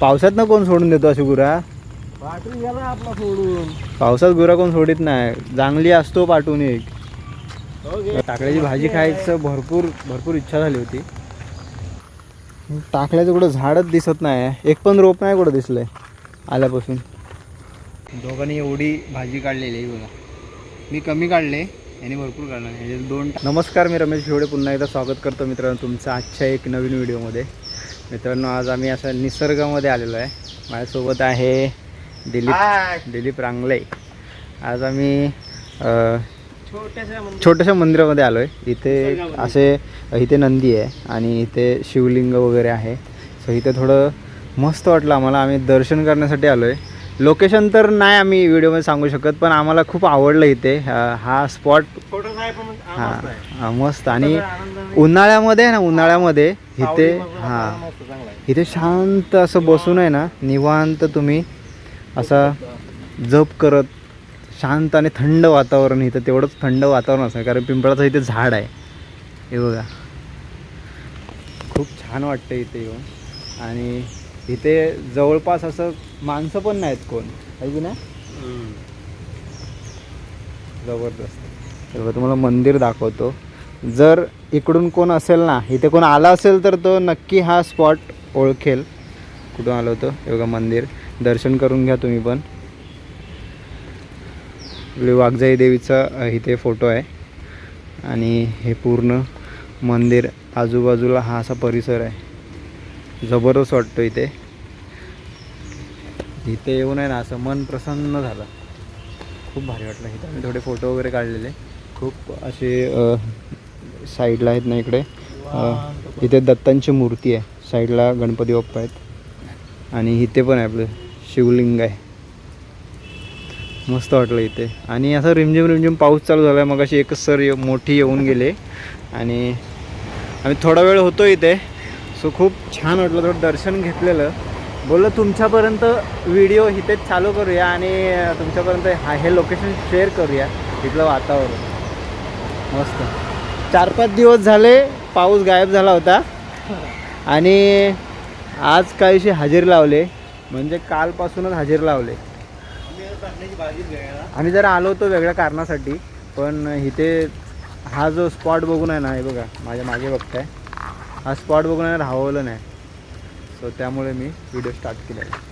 पावसात ना कोण सोडून देतो अशी गुरा? पाठवून गेला आपला सोडून. पावसात गुरा कोण सोडित नाही. चांगली असतो पाठवून एक. हो गे. टाकल्याची भाजी खायचं भरपूर भरपूर इच्छा झाली होती. टाकल्याचं कुठं झाडच दिसत नाही. एक पण रोप नाही कुठं दिसलंय आल्यापासून. दोघांनी एवढी भाजी काढलेली आहे बघा. मी कमी काढले यांनी भरपूर काढलं ह्याच्यात दोन नमस्कार मी रमेश शिवडे पुन्हा एकदा स्वागत करतो मित्रांनो तुमचं आजच्या एक नवीन व्हिडिओमध्ये. मित्रांनो आज आम्ही असं निसर्गामध्ये आलेलो आहे. माझ्यासोबत आहे दिलीप दिलीप रांगले. आज आम्ही छोट्याशा मंदिरामध्ये आलो आहे इथे असे इथे नंदी आहे आणि इथे शिवलिंग वगैरे आहे. सो इथे थोडं मस्त वाटलं आम्हाला. आम्ही दर्शन करण्यासाठी आलो आहे लोकेशन तर नाही आम्ही व्हिडिओमध्ये सांगू शकत पण आम्हाला खूप आवडलं इथे. हा- स्पॉट हा मस्त. हा, आणि उन्हाळ्यामध्ये ना उन्हाळ्यामध्ये इथे हां. इथे शांत असं बसून आहे ना निवांत तुम्ही असा जप करत शांत आणि थंड वातावरण इथं तेवढंच थंड वातावरण असतं कारण पिंपळाचं इथे झाड आहे. हे बघा. खूप छान वाटतं इथे येऊन. आणि इथे जवळपास असं माणसं पण नाहीत कोण. आहे की नाही? जबरदस्त. तुम्हाला मंदिर दाखवतो. जर इकडून कोण असेल ना इथे कोण आला असेल तर तो नक्की हा स्पॉट ओळखेल. कुठून आलो होतो? हे बघा मंदिर. दर्शन करून घ्या तुम्ही पण. वाघजाई देवीचा इथे फोटो आहे. आणि हे पूर्ण मंदिर आजूबाजूला हा असा परिसर आहे. जबरदस्त वाटतो इथे. इथे येऊन आहे ना असं मन प्रसन्न झालं. खूप भारी वाटलं. इथं आम्ही थोडे फोटो वगैरे काढलेले. खूप असे साईडला आहेत ना इकडे. इथे दत्तांची मूर्ती आहे. साईडला गणपती बाप्पा आहेत. आणि इथे पण आहे आपलं शिवलिंग आहे. मस्त वाटलं इथे. आणि असं रिमझिम रिमझिम पाऊस चालू झाला आहे मग अशी एकच सर मोठी येऊन गेले. आणि आम्ही थोडा वेळ होतो इथे. सो खूप छान वाटलं थोडं दर्शन घेतलेलं. बोललं तुमच्यापर्यंत व्हिडिओ इथेच चालू करूया आणि तुमच्यापर्यंत हा हे लोकेशन शेअर करूया. इथलं वातावरण. मस्त. चार पाच दिवस झाले पाऊस गायब झाला होता. आणि आज काहीशी हजेरी लावले. म्हणजे कालपासूनच हजेरी लावले. आम्ही जरा आलो होतो वेगळ्या कारणासाठी. पण इथे हा जो स्पॉट बघून आहे ना हे बघा माझ्या मागे बघताय. हा स्पॉट बघून आहे ना राहवलं नाही. सो त्यामुळे मी व्हिडिओ स्टार्ट केला हे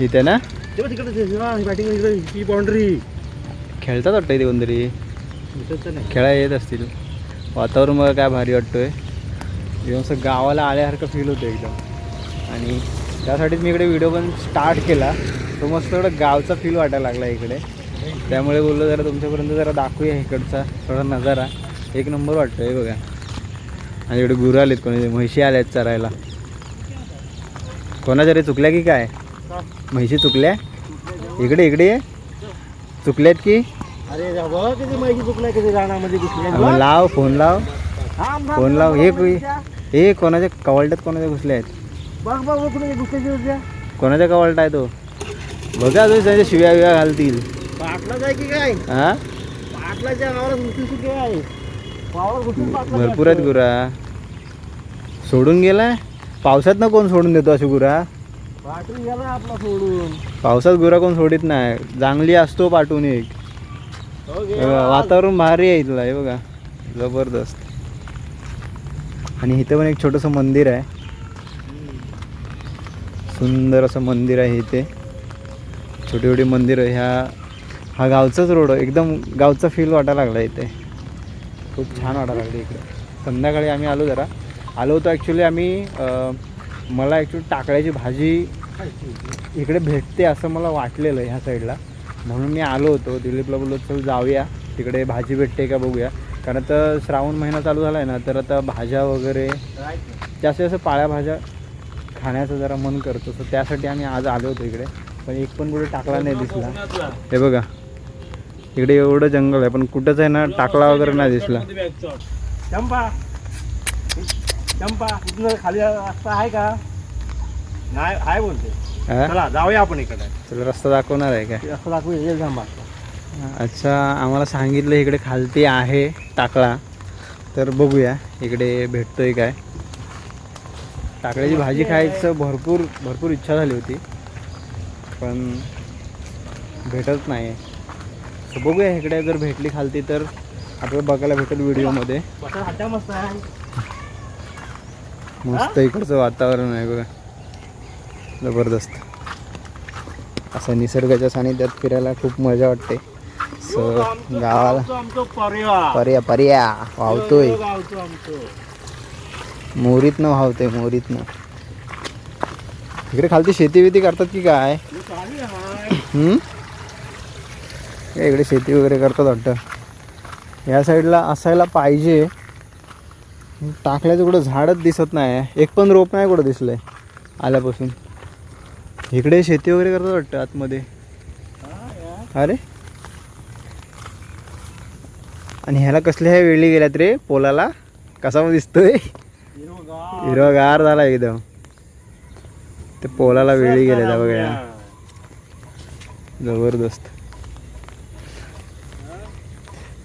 इथे ना? तेव्हा खेळतात वाटतं इथे कोणतरी? खेळा येत असतील. वातावरण मला काय भारी वाटतोय. एकदम असं गावाला आल्यासारखं फील होतं एकदम. आणि त्यासाठीच मी इकडे व्हिडिओ पण स्टार्ट केला. तो मस्त थोडं गावचा फील वाटायला लागला इकडे. त्यामुळे बोललो जरा तुमच्यापर्यंत जरा दाखवूया इकडचा थोडा नजारा. एक नंबर वाटतो आहे बघा. आणि इकडे गुरं आलेत कोणी? म्हशी आल्यात चरायला. कोणाच्या रे? चुकल्या की काय? म्हशी चुकल्या? इकडे इकडे ये चुकल्यात की? अरे किती माहिती चुकलाय किती राणामध्ये घुसली. लाव फोन लाव. फोन लाव. हे हे कोणाच्या कवालट्यात कोणाच्या घुसल्या आहेत? बघ बघ कोणाच्या कवालटा आहे तो? बघा तुम्ही त्यांच्या शिव्या विव्या घालतील. पाटलाच आहे की काय? हा? पाटलाच्या घुसली आहे. भरपूर आहेत गुरा. सोडून गेलाय? पावसात ना कोण सोडून देतो अशी गुरा? पाटून गेला आपला सोडून. पावसात गुरा कोण सोडित नाही. चांगली असतो पाठवून एक. हो बघा, वातावरण भारी आहे इथलं हे बघा. जबरदस्त. आणि इथं पण एक छोटंसं मंदिर आहे. सुंदर असं मंदिर आहे इथे. छोटी छोटी मंदिरं ह्या हा गावचाच रोड आहे. एकदम गावचा फील वाटायला लागला इथे. खूप छान वाटायला लागले इकडे. संध्याकाळी आम्ही आलो जरा. आलो होतो ॲक्च्युली आम्ही अं, मला ॲक्च्युली टाकळ्याची भाजी इकडे भेटते असं मला वाटलेलं ह्या साईडला म्हणून मी आलो होतो. दिलीपला बोललो चल जाऊया. तिकडे भाजी भेटते का बघूया. कारण तर श्रावण महिना चालू झाला आहे ना तर आता भाज्या वगैरे जास्त जास्त पाळ्या भाज्या खाण्याचं जरा मन करतो. सो त्यासाठी आम्ही आज आलो होतो इकडे. पण एक पण कुठे टाकला नाही दिसला. हे बघा. इकडे एवढं जंगल आहे पण कुठंच आहे ना टाकला वगैरे नाही दिसला. चंपा इथनं खाली रस्ता आहे का? नाही आहे बोलते. हा? चला जाऊया आपण इकडे. तुला रस्ता दाखवणार आहे काय रस्ता दाखवू ये थांबा अच्छा आम्हाला सांगितलं इकडे खालती आहे टाकळा. तर बघूया इकडे भेटतोय काय? टाकळ्याची भाजी खायचं भरपूर भरपूर इच्छा झाली होती. पण भेटत नाही. बघूया इकडे जर भेटली खालती तर आपल्याला बघायला भेटेल व्हिडिओमध्ये हट्टा मस्त. आहे मस्त इकडचं वातावरण आहे बघा. जबरदस्त. असं निसर्गाच्या सानिध्यात फिरायला खूप मजा वाटते. सो गावाला पर्या. पर्या वाहतोय आमचं मोरीतनं वाहतोय मोरीतनं. इकडे खालती शेती बिती करतात की हे? काय इकडे शेती वगैरे करतात वाटतं. या साईडला असायला पाहिजे. टाकल्याचं कुठं झाडच दिसत नाही. एक पण रोप नाही कुठं दिसलंय आल्यापासून. इकडे शेती वगैरे करतात वाटतं आतमध्ये. अरे. आणि ह्याला कसल्या ह्या वेळी गेल्यात रे? पोलाला? कसा मग दिसतोय? हिरवंगार. हिरवागार झाला एकदम. ते पोलाला वेळी गेल्या बघा जबरदस्त.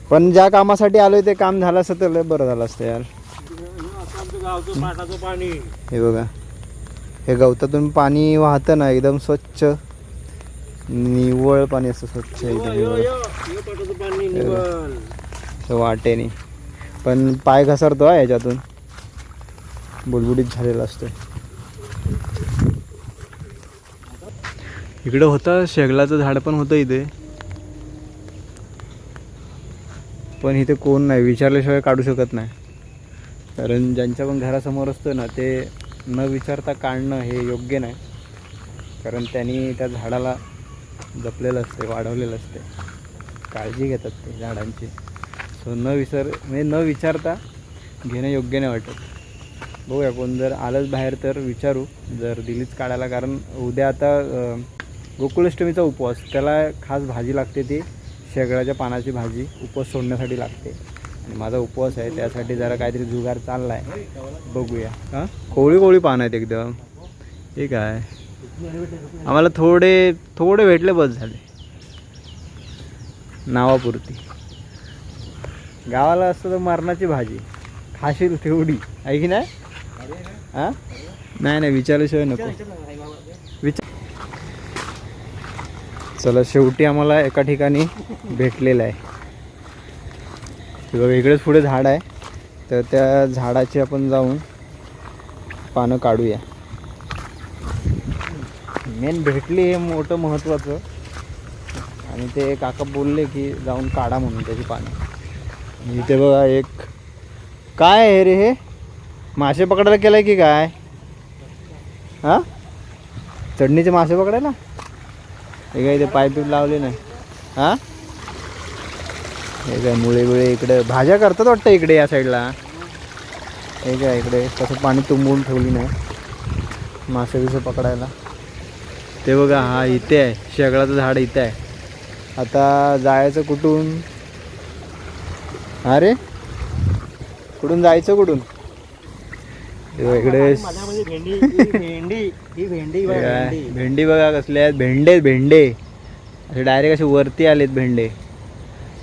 पण ज्या कामासाठी आलोय ते काम झालं असतं तर लय बरं झालं असतं यार. गावचं पाटाचं पाणी. हे बघा. हे गवतातून पाणी वाहतं ना एकदम स्वच्छ. निव्वळ पाणी असतं स्वच्छ एकदम पाटाचं पाणी निवल असं वाटेने. पण पाय घसरतो हा याच्यातून. बुलबुलीत झालेला असतो. इकडं होतं शेगलाचं झाड पण होतं इथे. पण इथे कोण नाही विचारल्याशिवाय काढू शकत नाही. कारण ज्यांच्या पण घरासमोर असतं ना ते न विचारता काढणं हे योग्य नाही. कारण त्यांनी त्या झाडाला जपलेलं असते वाढवलेलं असते. काळजी घेतात ते झाडांची. सो न विसर म्हणजे न विचारता घेणं योग्य नाही वाटत. बघूया कोण जर आलंच बाहेर तर विचारू जर दिलीच काढायला. कारण उद्या आता गोकुळाष्टमीचा उपवास त्याला खास भाजी लागते ती शेगळाच्या पानाची भाजी उपवास सोडण्यासाठी लागते. माझा उपवास आहे त्यासाठी जरा काहीतरी जुगार चालला आहे बघूया. हां? कोवळी कोवळी पानं आहेत एकदम. ठीक आहे आम्हाला थोडे थोडे भेटले बस झाले. नावापुरती. गावाला असतं तर मरणाची भाजी. खाशील तेवढी. आहे की नाही? हां? नाही नाही विचारल्याशिवाय नको. विचार चला शेवटी आम्हाला एका ठिकाणी भेटलेलं आहे. हे बघा इकडेच पुढे झाड आहे. तर त्या झाडाची आपण जाऊन पानं काढूया. मेन भेटली हे मोठं महत्त्वाचं आणि ते काका बोलले की जाऊन काढा म्हणून त्याची पानं. इथे बघा एक काय आहे रे हे? मासे पकडायला केलंय की काय? हां? चढणीचे मासे पकडायला? हे काय इथे पाईप लावले नाही. हां? हे काय मुळे मुळे इकडे भाज्या करतात वाटतं इकडे या साईडला. हे काय इकडे तसं पाणी तुंबवून ठेवली नाही. मासे बिसे पकडायला. ते बघा हा इथे आहे. शेगळाचं झाड इथे आहे. आता जायचं कुठून? अरे? कुठून जायचं कुठून? इकडे. माझ्यामध्ये भेंडी भेंडी भेंडी बघ, काय, भेंडी. भेंडी बघा कसले आहेत. भेंडे भेंडे. असे डायरेक्ट असे वरती आलेत भेंडे.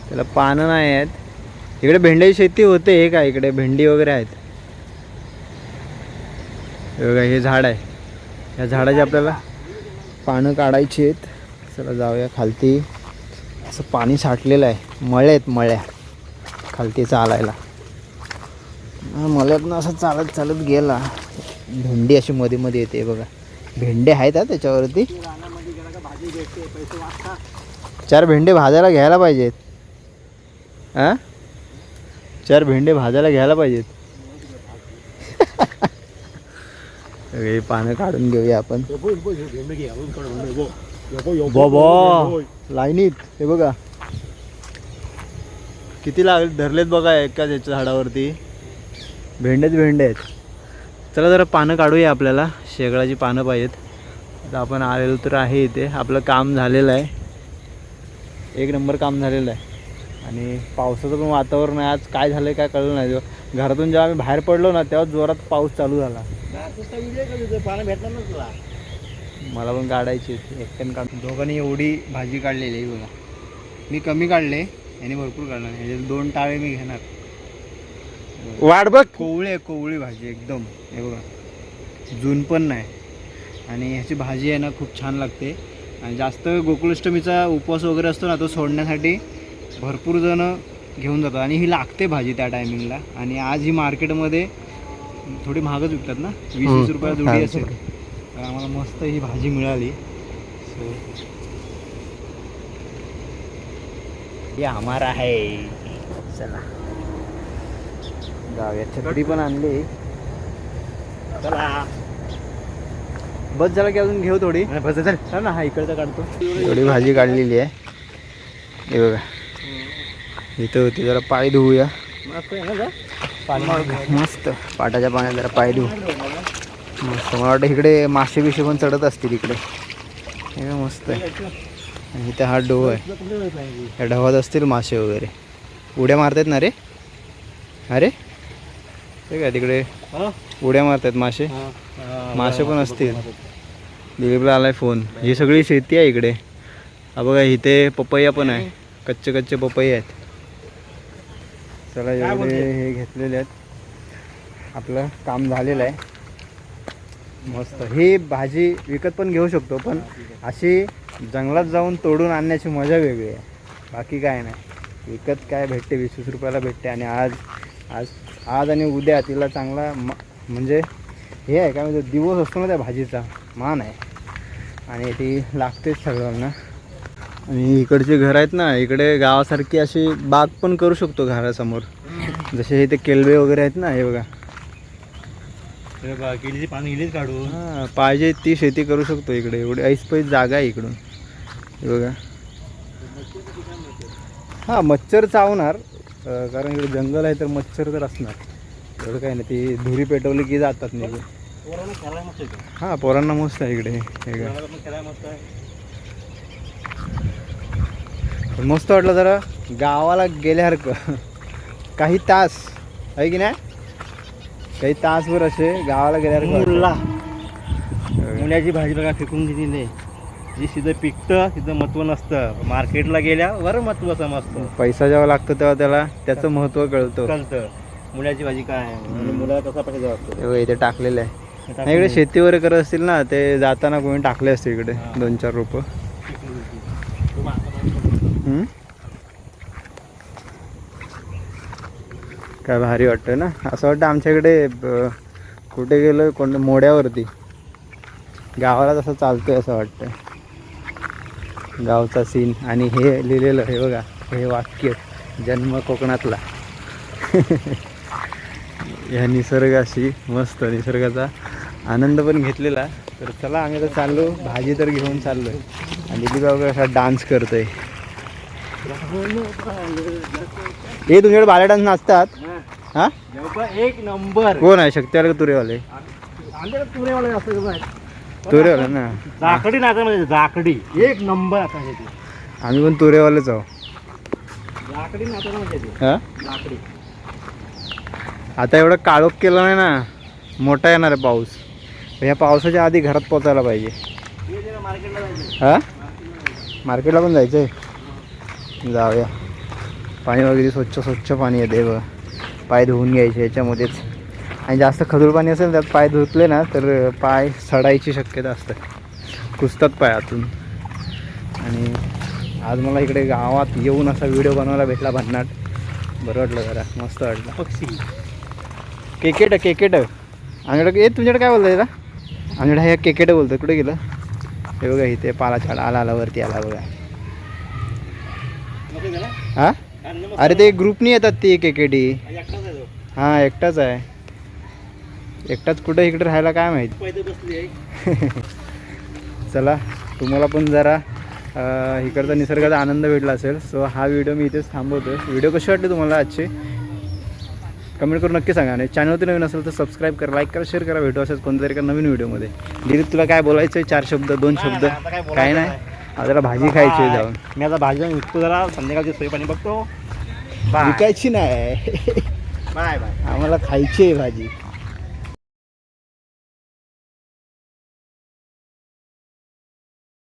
त्याला पानं नाही आहेत. इकडे भेंड्याची शेती होते हे काय इकडे. भेंडी वगैरे आहेत. बघा हे झाड आहे. या झाडाची आपल्याला पानं काढायची आहेत. चला जाऊया खालती. असं पाणी साठलेलं आहे. मळे आहेत मळ्या. खालती चालायला. मळ्यातनं असं चालत चालत गेला. भेंडी अशी मध्ये मध्ये येते बघा. भेंडे आहेत हा त्याच्यावरती. चार भेंडे भाजायला घ्यायला पाहिजेत. हां? चार भेंडे भाजायला घ्यायला पाहिजेत. हे पानं काढून घेऊया आपण. बाबा लाईनीत हे बघा. किती लागले धरलेत बघा एकाच याच्या झाडावरती. भेंडेच भेंडे आहेत. चला जरा पानं काढूया आपल्याला. शेगळाची पानं पाहिजेत. आता आपण आलेलो तर आहे इथे. आपलं काम झालेलं आहे. एक नंबर काम झालेलं आहे. आणि पावसाचं पण वातावरण आहे. आज काय झालं काय कळलं नाही. जेव्हा- घरातून जेव्हा आम्ही बाहेर पडलो ना तेव्हा जोरात पाऊस चालू झाला. मला पण काढायची होती. एकट्यानं काढ दोघांनी एवढी भाजी काढलेली आहे बघा. मी कमी काढले याने भरपूर काढणार. ह्याच्यात दोन टाळे मी घेणार. वाट बघ. कोवळी आहे कोवळी भाजी एकदम. हे बघा. जून पण नाही. आणि ह्याची भाजी आहे ना खूप छान लागते. आणि जास्त गोकुळाष्टमीचा उपवास वगैरे असतो ना तो सोडण्यासाठी भरपूर जण घेऊन जातात. आणि ही लागते भाजी त्या टायमिंगला आणि आज ही मार्केटमध्ये थोडी महागच विकतात ना? वीस वीस. रुपयाला हा, जोडी असेल. तर आम्हाला मस्त ही भाजी मिळाली. सो ये हमारा है चला. जाऊया. छत्री पण आणली. चला. बस झाला की अजून घेऊ थोडी. बस हा ना हा इकडचा काढतो. थोडी भाजी काढलेली आहे. हे बघा. इथं होती जरा पाय धुवूया. मस्त पाटाच्या पाण्यात जरा पाय धुवू मस्त मला वाटतं इकडे मासे बिशे पण चढत असतील इकडे. हे मस्त आहे. आणि इथे हा डोह आहे. या ढवात असतील मासे वगैरे. उड्या मारतायत ना रे? अरे? ते काय तिकडे? हा? उड्या मारतायत मासे? मासे पण असतील. दिलीपला आलाय फोन. ही सगळी शेती आहे इकडे. हा बघा इथे पपैया पण आहे. कच्चे कच्चे पपई आहेत. चला एवढे? हे घेतलेले आहेत. आपलं काम झालेलं आहे. मस्त. ही भाजी विकत पण घेऊ शकतो पण अशी जंगलात जाऊन तोडून आणण्याची मजा वेगळी आहे. बाकी काय नाही. विकत काय भेटते? वीस वीस रुपयाला भेटते आणि आज आज आज आणि उद्या तिला चांगला म म्हणजे हे आहे काय म्हणजे दिवस असतो ना त्या भाजीचा. मान आहे. आणि ती लागतेच सगळ्यांना. आणि इकडचे घर आहेत ना इकडे गावासारखी अशी बाग पण करू शकतो घरासमोर. जसे इथे केलवे वगैरे आहेत ना हे बघा. हे केळीची काढून. हां पाहिजे ती शेती करू शकतो इकडे. एवढी ऐसपैस जागा आहे इकडून. हे बघा. हां मच्छर चावणार. कारण इकडे जंगल आहे तर मच्छर तर असणार. एवढं काही नाही ती धुरी पेटवली की जातात येतं. हां पोरांना मस्त आहे इकडे. हे बघा पोरांना पण खेळायला मस्त वाटलं जरा गावाला गेल्यासारखं. काही तास आहे की नाही? काही तासभर असे गावाला गेल्यासारखं मुला. मुल्याची भाजी बघा फेकून दिलेली आहे. जी सिधं पिकतं तिथं महत्त्व नसतं. मार्केटला गेल्यावर महत्त्व समजतं पैसा जेव्हा लागतो तेव्हा त्याला त्याचं महत्त्व कळतं. कळतं. मुलाची भाजी काय? आहे मुलाला कसा लागतो हे बघ, इथे टाकलेलं आहे. नाही, इकडे शेती वगैरे करत असतील ना ते जाताना कोणी टाकले असते इकडे हा. दोन चार रोपं? काय भारी वाटतं ना? असं वाटतं आमच्याकडे ब- कुठे गेलो कोण मोड्यावरती. गावाला तसं चालतोय असं वाटतं गावचा सीन आणि हे लिहिलेलं हे बघा हे वाक्य जन्म कोकणातला. ह्या निसर्गाशी मस्त निसर्गाचा आनंद पण घेतलेला. तर चला आम्ही तर चाललो. भाजी तर घेऊन चाललो आहे आणि दिलीप बाबा असा डान्स करतोय. हे तुमच्याकडे बाल्या डान्स नाचतात? हा. एक नंबर. कोण आहे? शक्तिवाले का तुरेवाले? तुरेवाले तुरेवाले ना. नाचा म्हणजे जाकडी एक नंबर असायचे ते आम्ही पण तुरेवालेच आहो. जाकडी नाचा म्हणजे ते. हा? आता एवढं काळोख केलं नाही ना मोठा येणार आहे पाऊस. ह्या पावसाच्या आधी घरात पोचायला पाहिजे. हे जरा मार्केटला जायचं हा? मार्केटला पण जायचं आहे जाऊया. पाणी वगैरे स्वच्छ स्वच्छ पाणी येते बघ पाय धुवून घ्यायचे याच्यामध्येच. आणि जास्त खजूर पाणी असेल त्यात पाय धुतले ना तर पाय सडायची शक्यता असते. कुसतात पायातून. आणि आज मला इकडे गावात येऊन असा व्हिडिओ बनवायला भेटला भन्नाट. बरं वाटलं जरा. मस्त वाटलं. पक्षी केकेट केकेट. आमच्याकडे ए तुमच्याकडे काय बोलतं त्याला आमच्याकडे हे केकेट बोलतं कुठे गेलं? हे बघा इथे पाला छाड आला आला वरती आला बघा. हा? अरे ते ग्रुपनी येतात ती एकटाच आहे तो. हां एकटाच आहे. एकटाच कुठं इकडे राहायला काय माहीत? चला तुम्हाला पण जरा इकडचा निसर्गाचा आनंद भेटला असेल. सो हा व्हिडिओ मी इथेच थांबवतो व्हिडिओ कसे वाटले तुम्हाला आजचे? कमेंट करून नक्की सांगा. आणि चॅनलवरती नवीन असेल तर सबस्क्राईब करा लाईक करा शेअर करा. भेटू असेल कोणत्या तरी एका नवीन व्हिडिओमध्ये दिलीप तुला काय बोलायचं आहे चार शब्द दोन शब्द? काय नाही. आता भाजी खायची आहे जाऊन. मी आता भाजी जाऊन विकतो जरा संध्याकाळची सोय पाणी बघतो विकायची नाही. Bye bye. आम्हाला खायची आहे भाजी.